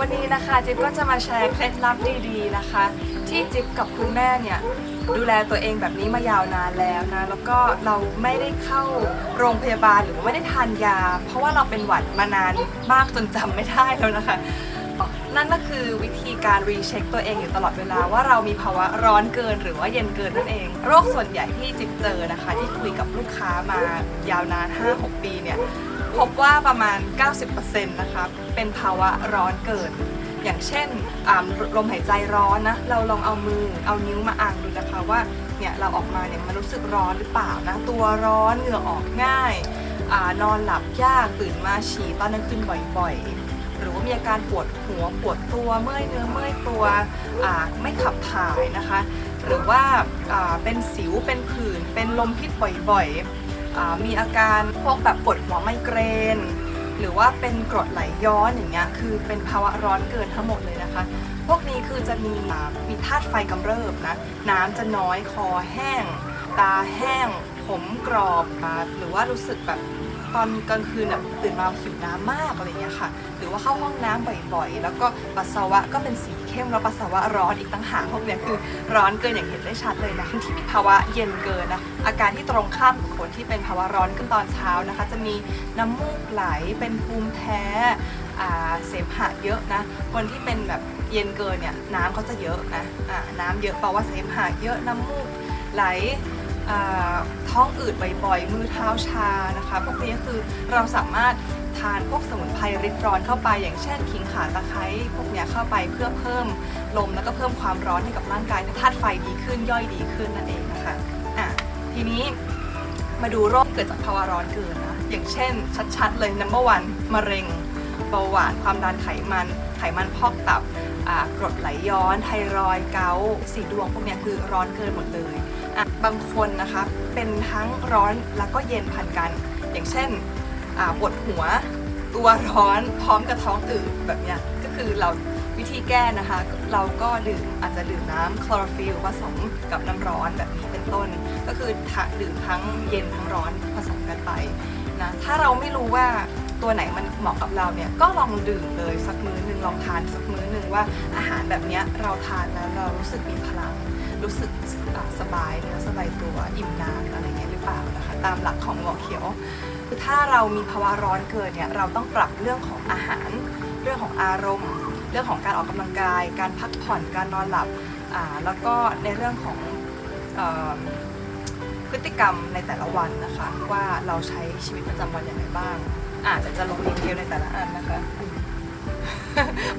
วันนี้นะคะจิ๊บก็จะมาแชร์เคล็ดลับดีๆนะคะ ที่จิ๊บกับคุณแม่เนี่ยดูแลตัวเองแบบนี้มายาวนานแล้วนะแล้วก็เราไม่ได้เข้าโรงพยาบาลหรือไม่ได้ทานยา เพราะว่าเราเป็นหวัดมานานมากจนจำไม่ได้แล้วนะคะนั่นก็คือวิธีการรีเช็คตัวเองอยู่ตลอดเวลาว่าเรามีภาวะร้อนเกินหรือว่าเย็นเกินนั่นเอง โรคส่วนใหญ่ที่จิ๊บเจอนะคะ ที่คุยกับลูกค้ามายาวนาน 5-6 ปีเนี่ย พบว่าประมาณ 90%นะคะเป็นภาวะร้อนเกินอย่างเช่นอ่าลมหายใจร้อนนะเราลองเอามือเอานิ้วมาอ่างดูนะคะว่าเนี่ยเราออกมาเนี่ยมันรู้สึกร้อนหรือเปล่านะตัวร้อนเหงื่อออกง่ายอานอนหลับยากตื่นมาฉี่ตอนกลางคืนบ่อยๆ หรือว่ามีอาการปวดหัวปวดตัวเมื่อยเนื้อเมื่อยตัวไม่ขับถ่ายนะคะ หรือว่าอาเป็นสิวเป็นผื่นเป็นลมพิษบ่อยๆ มีอาการพวกแบบปวดหัวไมเกรน หรือว่าเป็นกรดไหลย้อนอย่างเงี้ยคือเป็นภาวะร้อนเกินทั้งหมดเลยนะคะ พวกนี้คือจะมีมีธาตุไฟกำเริบนะน้ำจะน้อยคอแห้ง ตาแห้ง ผมกรอบหรือว่ารู้สึกแบบ ตอนกลางคืนแบบตื่นมาหิวน้ำมากอะไรเงี้ยค่ะ หรือว่าเข้าห้องน้ำบ่อยๆ แล้วก็ปัสสาวะก็เป็นสีเข้มแล้วปัสสาวะร้อนอีกตั้งหากพวกเนี้ยคือร้อนเกินอย่างเห็นได้ชัดเลยนะคนที่มีภาวะเย็นเกินนะอาการที่ตรงข้ามกับคนที่เป็นภาวะร้อนขึ้นตอนเช้านะคะ จะมีน้ำมูกไหลเป็นภูมิแพ้เสมหะเยอะนะคนที่เป็นแบบเย็นเกินเนี่ยน้ำเขาจะเยอะนะอ่าน้ำเยอะแปลว่าเสมหะเยอะน้ำมูกไหล ท้องอืดบ่อยๆ มือเท้าชานะคะ พวกนี้คือเราสามารถทานพวกสมุนไพรริดร้อนเข้าไป อย่างเช่นขิงข่าตะไคร้พวกนี้เข้าไปเพื่อเพิ่มลมแล้วก็เพิ่มความร้อนให้กับร่างกายธาตุไฟดีขึ้นย่อยดีขึ้นนั่นเองนะคะอะทีนี้มาดูโรคเกิดจากภาวะร้อนเกินนะอย่างเช่น ชัดๆ เลย number one มะเร็งเบาหวานความดันไขมันไขมันพอกตับกรดไหลย้อน ไทรอยด์เกาสีดวงพวกนี้คือร้อนเกินหมดเลย บางคนนะคะเป็นทั้งร้อนแล้วก็เย็นพันกัน อย่างเช่นปวดหัว ตัวร้อนพร้อมกับท้องอืดแบบเนี้ยก็คือเราวิธีแก้นะคะ เราก็ดื่มอาจจะดื่มน้ำคลอโรฟิลผสมกับน้ำร้อนแบบนี้เป็นต้น ก็คือดื่มทั้งเย็นทั้งร้อนผสมกันไปนะถ้าเราไม่รู้ว่า ตัวไหนมันเหมาะกับเราเนี่ยก็ลองดื่มเลยสักมื้อหนึ่งลองทานสักมื้อหนึ่งว่าอาหารแบบนี้เราทานแล้วเรารู้สึกมีพลัง รู้สึกสบายเนื้อสบายตัวอิ่มนานอะไรเงี้ยหรือเปล่านะคะตามหลักของหมอเขียวคือถ้าเรามีภาวะร้อนเกินเนี่ยเราต้องปรับเรื่องของอาหาร เรื่องของอารมณ์ เรื่องของการออกกำลังกาย การพักผ่อนการนอนหลับอ่าแล้วก็ในเรื่องของพฤติกรรมในแต่ละวันนะคะว่าเราใช้ชีวิตประจำวันอย่างไรบ้าง อาจจะจะลงดีเทลในแต่ละอันนะคะ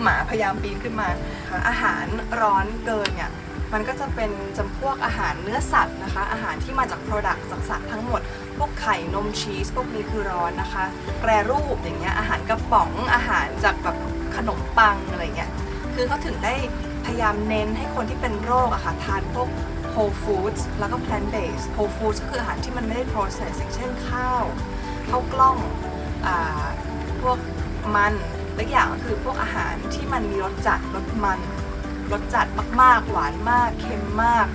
หมาพยายามปีนขึ้นมาค่ะอาหารร้อนเกินเนี่ยมันก็จะเป็นจำพวกอาหารเนื้อสัตว์นะคะ อาหารที่มาจาก Product จากสัตว์ทั้งหมด พวกไข่นมชีสพวกนี้คือร้อนนะคะ แปรรูปอย่างเงี้ยอาหารกระป๋องอาหารจากแบบขนมปังอะไรเงี้ยคือเขาถึงได้พยายามเน้นให้คนที่เป็นโรคอะค่ะทานพวก whole foods แล้วก็ plant based whole foods ก็คืออาหารที่มันไม่ได้ process อย่างเช่นข้าวข้าวกล้องอ่า พวกมันและอย่างก็คือพวกอาหารที่มันมีรสจัดรสมันรสจัดมากๆหวานมากเค็มมาก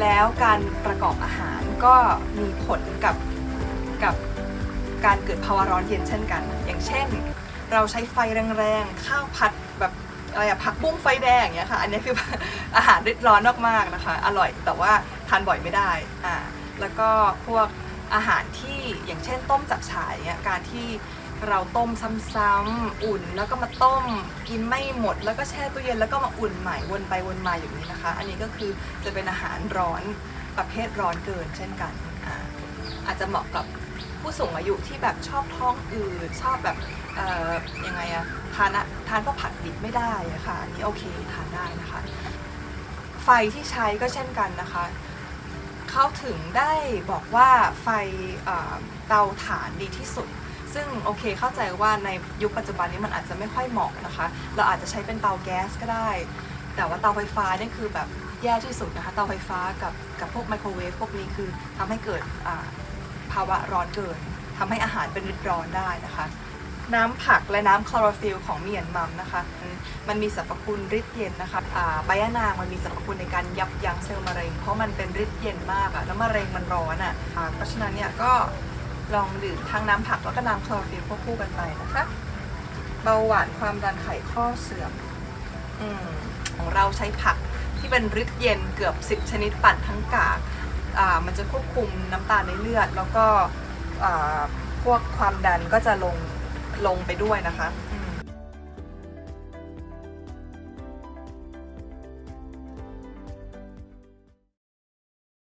แล้วการประกอบอาหารก็มีผลกับกับการเกิดภาวะร้อนเย็นเช่นกัน อย่างเช่น เราใช้ไฟแรงๆ ข้าวผัดแบบอะไรอะผักบุ้งไฟแดงอย่างเงี้ยค่ะ อันนี้คืออาหารริดร้อนมากๆนะคะ อร่อยแต่ว่าทานบ่อยไม่ได้อ่าแล้วก็พวก อาหารที่อย่างเช่นต้มจับฉายเงี้ยการที่เราต้มซ้ำๆอุ่นแล้วก็มาต้มกินไม่หมด แล้วก็แช่ตู้เย็นแล้วก็มาอุ่นใหม่วนไปวนมาอย่างนี้นะคะ อันนี้ก็คือจะเป็นอาหารร้อนประเภทร้อนเกินเช่นกันอาอาจจะเหมาะกับผู้สูงอายุที่แบบชอบท้องอืดชอบแบบเอ่อยังไงอะทานอะทานพวกผักดิบไม่ได้ะค่ะอันนี้โอเคทานได้นะคะ ไฟที่ใช้ก็เช่นกันนะคะ เขาถึงได้บอกว่าไฟเตาถ่านดีที่สุด ซึ่งโอเคเข้าใจว่าในยุคปัจจุบันนี้มันอาจจะไม่ค่อยเหมาะนะคะ เราอาจจะใช้เป็นเตาแก๊สก็ได้ แต่ว่าเตาไฟฟ้าเนี่ยคือแบบแย่ที่สุดนะคะ เตาไฟฟ้ากับกับพวกไมโครเวฟพวกนี้คือทำให้เกิดภาวะร้อนเกินทำให้อาหารเป็นริดร้อนได้นะคะ น้ำผักและน้ำคลอโรฟิลของเมียนมัมนะคะ มันมีสรรพคุณฤทธิ์เย็นนะคะใบยะนางมันมีสรรพคุณในการยับยั้งเซลล์มะเร็ง เพราะมันเป็นฤทธิ์เย็นมากอะแล้วมะเร็งมันร้อนอะเพราะฉะนั้นเนี่ยก็ลองดื่มทั้งน้ำผักแล้วก็น้ำคลอโรฟิลควบคู่กันไปนะคะ เบาหวานความดันไขข้อเสื่อมอมของเราใช้ผักที่เป็นฤทธิ์เย็นเกือบ 10 ชนิดปั่นทั้งกากมันจะควบคุมน้ำตาลในเลือด แล้วก็พวกความดันก็จะลง ลงไปด้วยนะคะ